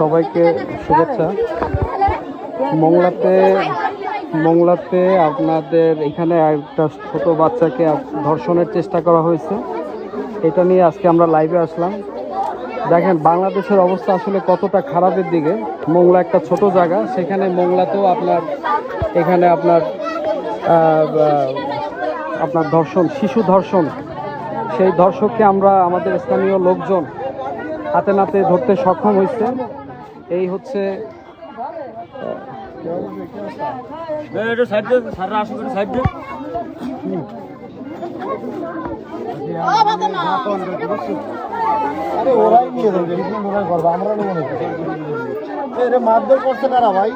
সবাইকে শুভেচ্ছা। মংলাতে মংলাতে আপনাদের এখানে একটা ছোট বাচ্চাকে ধর্ষণের চেষ্টা করা হয়েছে। এটা নিয়ে আজকে আমরা লাইভে আসলাম। দেখেন, বাংলাদেশের অবস্থা আসলে কতটা খারাপের দিকে। মোংলা একটা ছোট জায়গা, সেখানে মোংলাতেও আপনার এখানে আপনার আপনার ধর্ষণ, শিশু ধর্ষণ। সেই ধর্ষককে আমরা আমাদের স্থানীয় লোকজন হাতে নাতে ধরতে সক্ষম হয়েছে। এই হচ্ছে মারধর করছে ভাই?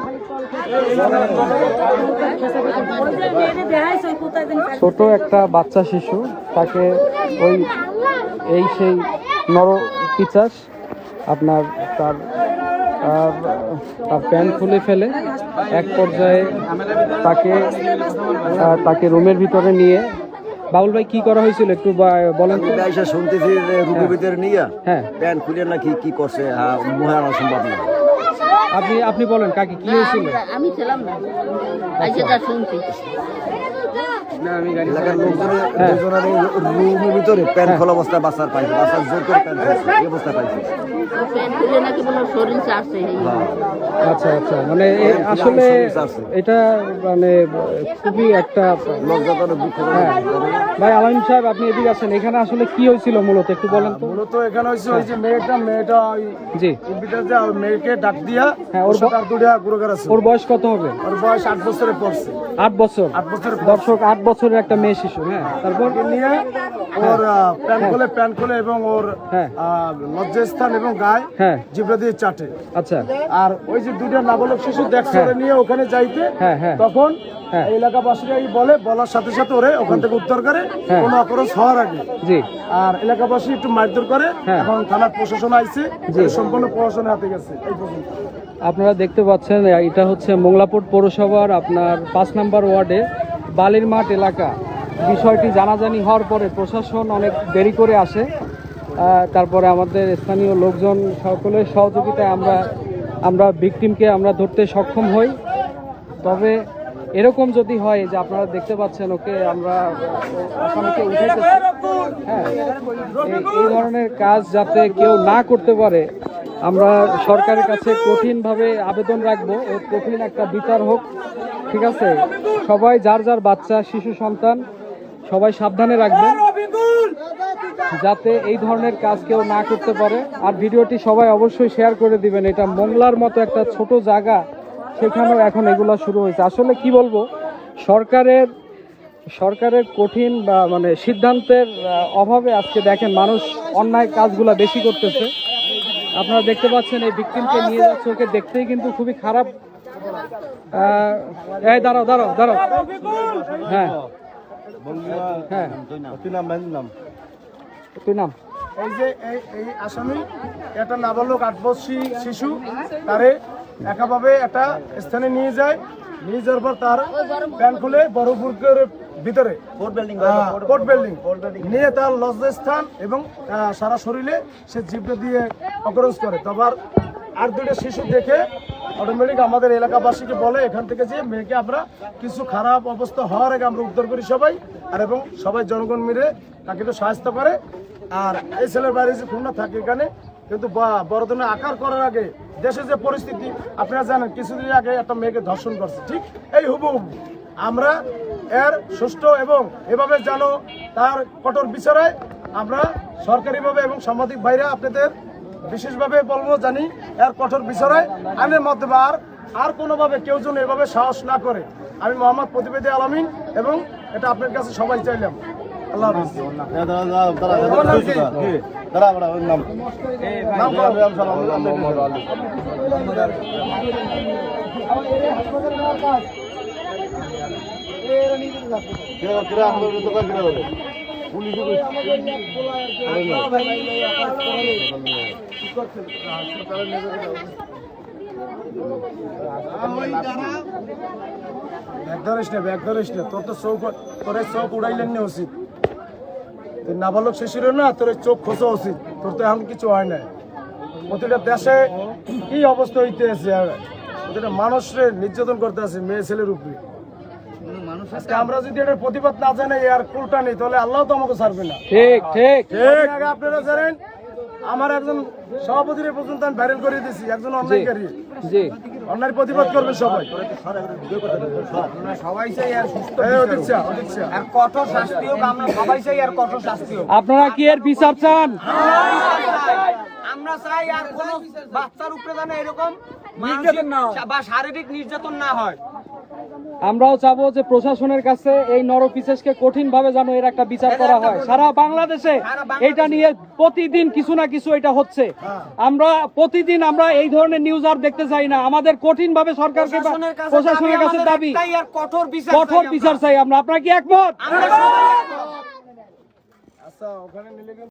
ছোট একটা বাচ্চা শিশু তাকে ওই এই সেই নর পিচাস আপনার তার আর, তার প্যান্ট খুলে ফেলে এক পর্যায়ে তাকে তাকে রুমের ভিতরে নিয়ে বাবুল ভাই কি করা হয়েছিল একটু বা- বলেন তো। এসে শুনতেছি যে রুমের ভিতরে নিয়ে হ্যাঁ। প্যান্ট খুলে নাকি কি করছে মুহে আনা সম্ভব না আপনি আপনি বলেন কাকে কি হয়েছিল? আমি ছিলাম না। যা শুনছি। এলাকার লোকজনের লোকজনের রুমের ভিতরে প্যান্ট খোলা অবস্থায় বাচ্চার পাইছে। বাচ্চার জোর করে প্যান্ট খুলছে এই অবস্থায় পাইছে। প্যান্ট খুলে নাকি বলো শরীর চাচ্ছে আচ্ছা আচ্ছা। মানে আসলে এটা মানে খুবই একটা হ্যাঁ। ভাই আলামিন সাহেব আপনি এদিকে আছেন এখানে আসলে কি হয়েছিল মূলত? একটু বলেন তো। মূলত এখানে হয়েছে ওই যে মেয়েটা মেয়েটা ওই জি। মেয়েকে ডাক দিয়া হ্যাঁ, ওর ওর সাথে আর দুটা গুরুগার আছে ওর বয়স কত হবে? ওর বয়স আট বছরে পড়ছে। আট বছর। আট বছর দর্শক আট বছরের একটা মেয়ে শিশু হ্যাঁ? তারপর? নিয়ে ওর প্যান খোলে প্যান্ট খোলে এবং ওর হ্যাঁ। লজ্জাস্থান এবং গায়ে হ্যাঁ। জিবরা দিয়ে চাটে। আচ্ছা। আর ওই যে দুইটা নাবালক শিশু দেখছে নিয়ে ওখানে যাইতে হ্যাঁ হ্যাঁ। তখন হ্যাঁ। এলাকাবাসীরা এই বলে বলার সাথে সাথে ওরে ওখান থেকে উদ্ধার করে হ্যাঁ। কোনো অপরাধ হওয়ার আগে। আর এলাকাবাসী একটু মারধর করে হ্যাঁ। এখন থানার প্রশাসন আইছে। সম্পূর্ণ প্রশাসনের হাতে গেছে এই পর্যন্ত। আপনারা দেখতে পাচ্ছেন এটা হচ্ছে মোংলাপুর পৌরসভার আপনার পাঁচ নম্বর ওয়ার্ডে বালির মাঠ এলাকা। বিষয়টি জানাজানি হওয়ার পরে প্রশাসন অনেক দেরি করে আসে। তারপরে আমাদের স্থানীয় লোকজন সকলের সহযোগিতায় আমরা আমরা ভিকটিমকে আমরা ধরতে সক্ষম হই। তবে এরকম যদি হয় যে আপনারা দেখতে পাচ্ছেন, ওকে আমরা আসামিকে উঠাইতেছি হ্যাঁ এই- এই ধরনের কাজ যাতে কেউ না করতে পারে, আমরা সরকারের কাছে কঠিনভাবে আবেদন রাখব। ও কঠিন একটা বিচার হোক, ঠিক আছে? সবাই যার যার বাচ্চা, শিশু, সন্তান, সবাই সাবধানে রাখবেন, যাতে এই ধরনের কাজ কেউ না করতে পারে। আর ভিডিওটি সবাই অবশ্যই শেয়ার করে দিবেন। এটা মোংলার মতো একটা ছোট জায়গা। সেখানেও এখন এগুলো শুরু হয়েছে। আসলে কি বলব সরকারের সরকারের কঠিন বা মানে সিদ্ধান্তের অভাবে আজকে দেখেন মানুষ অন্যায় কাজগুলো বেশি করতেছে। আপনারা দেখতে পাচ্ছেন এই ভিকটিমকে নিয়ে যাচ্ছে ওকে দেখতেই কিন্তু খুবই খারাপ। এই দাঁড়াও দাঁড়াও দাঁড়াও। হ্যাঁ। হ্যাঁ। তুই নাম এই যে এই এই আসামি একটা নাবালক আট বছর শিশু তারে একাভাবে একটা স্থানে নিয়ে যায় নিয়ে যাওয়ার পর তার প্যান্ট খুলে বড়পুরের ভিতরে কোর্ট বিল্ডিং বিল্ডিং নিয়ে তার লজ্জাস্থান এবং সারা শরীরে সে জিভটা দিয়ে অকরঞ্জ করে। তবার আর দুটো শিশু দেখে অটোমেটিক আমাদের এলাকাবাসীকে বলে এখান থেকে যে মেয়েকে আমরা কিছু খারাপ অবস্থা হওয়ার আগে আমরা উদ্ধার করি সবাই আর এবং সবাই জনগণ মিলে তাকে তো সাহায্য করে। আর এই ছেলের বাড়ি যে খুলনা থাকে এখানে। কিন্তু বা- বড় আকার করার আগে দেশে যে পরিস্থিতি, আপনারা জানেন কিছুদিন আগে একটা মেয়েকে ধর্ষণ করছে। ঠিক এই হুবু আমরা এর সুষ্ঠু এবং এভাবে যেন তার কঠোর বিচারে আমরা সরকারিভাবে এবং সাংবাদিক ভাইরা আপনাদের বিশেষভাবে বলব জানি, এর কঠোর বিচারে আইনের মাধ্যমে আর আর কোনোভাবে কেউ যেন এভাবে সাহস না করে। আমি মোহাম্মদ প্রতিবেদী আলামিন এবং এটা আপনার কাছে সবাই চাইলাম। আল্লাহ হাফিজ আমার নাম কি? ব্যাগ ধরিস না ব্যাগ ধরিস না তোর তো চোখ তোর চোখ উড়াইলেন না উচিত তুই নাবালক শিশুর না তোর চোখ খোঁচা উচিত। তোর তো এখন কিছু হয় না প্রতিটা দেশে কি অবস্থা হইতে আছে প্রতিটা মানুষের নির্যাতন করতে আছে মেয়ে ছেলের উপরে। আজকে আমরা যদি এটার প্রতিবাদ না জানাই আর কুলটা নেই তাহলে আল্লাহ তো আমাকে ছাড়বে না। ঠিক ঠিক। আপনারা জানেন আমার একজন সভাপতির পর্যন্ত আমি ভাইরাল করে দিয়েছি একজন জি অন্যায় প্রতিবাদ করবে সবাই। সবাই চাই আর সুস্থ চা। আর কঠোর শাস্তি হোক আমরা সবাই চাই আর কঠোর শাস্তি হোক। আপনারা কি এর বিচার চান? আমরা চাই আর কোন বাচ্চার উপরে যেন এরকম বা শারীরিক নির্যাতন না হয়। আমরাও চাবো যে প্রশাসনের কাছে এই নরপিসেসকে কঠিন ভাবে যেন এর একটা বিচার করা হয়। সারা বাংলাদেশে এটা নিয়ে প্রতিদিন কিছু না কিছু এটা হচ্ছে। আমরা প্রতিদিন আমরা এই ধরনের নিউজ আর দেখতে চাই না। আমাদের কঠিন ভাবে সরকারকে প্রশাসনের কাছে দাবি কঠোর বিচার চাই আমরা। আপনার কি একমত। আচ্ছা ওখানে